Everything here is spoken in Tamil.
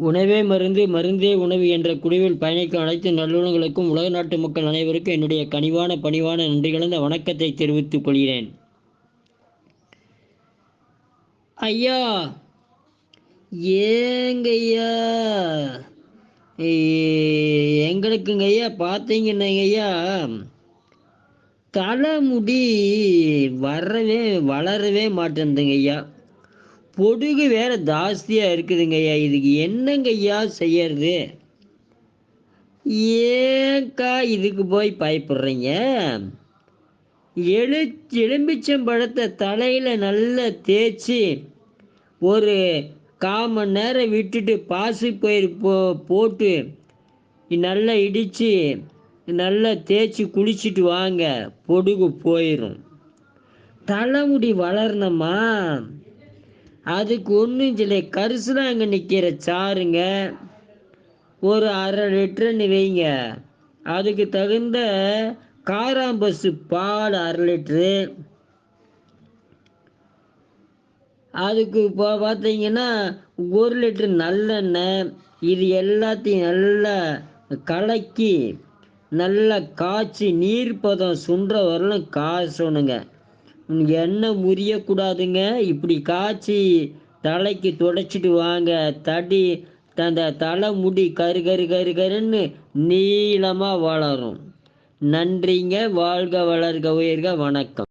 உணவே மருந்து மருந்தே உணவு என்ற குழுவில் பயணிக்கும் அனைத்து நல்லுணங்களுக்கும் உலக நாட்டு மக்கள் அனைவருக்கும் என்னுடைய கனிவான பணிவான நன்றி கலந்த வணக்கத்தை தெரிவித்துக் கொள்கிறேன். ஐயா! ஏங்கய்யா! எங்களுக்குங்க ஐயா பார்த்தீங்கன்னாங்க ஐயா! தலைமுடி வரவே வளரவே மாட்டேங்குதுங்க ஐயா. பொடுகு வேற ஜாஸ்தியாக இருக்குதுங்க ஐயா. இதுக்கு என்னங்க ஐயா செய்யறது? ஏன்க்கா இதுக்கு போய் பயப்படுறீங்க? எழு எலும்பிச்சம்பழத்தை தலையில் நல்லா தேய்ச்சி ஒரு கால் மணி நேரம் விட்டுட்டு பாசி பயிர் போ போட்டு நல்லா இடித்து நல்லா தேய்ச்சி குளிச்சுட்டு வாங்க. பொடுகு போயிடும் தலைமுடி வளரணுமா? அதுக்கு ஒன்றும் இல்லை கரிசலாங்க நிற்கிற சாருங்க ஒரு அரை லிட்டர்னு வைங்க. அதுக்கு தகுந்த காராம்பசு பால் அரை லிட்ரு அதுக்கு இப்போ பார்த்தீங்கன்னா ஒரு லிட்டர் நல்லெண்ணெய். இது எல்லாத்தையும் நல்லா கலக்கி நல்லா காய்ச்சி நீர் பதம் சுன்ற வரலும் காய்ச்சணுங்க எண்ணெய் முறியக்கூடாதுங்க? இப்படி காய்ச்சி தலைக்கு துடைச்சிட்டு வாங்க. தடி அந்த தலை முடி கரு கரு கரு கருன்னு நீளமாக வளரும். நன்றிங்க. வாழ்க வளர்க உயர்க. வணக்கம்.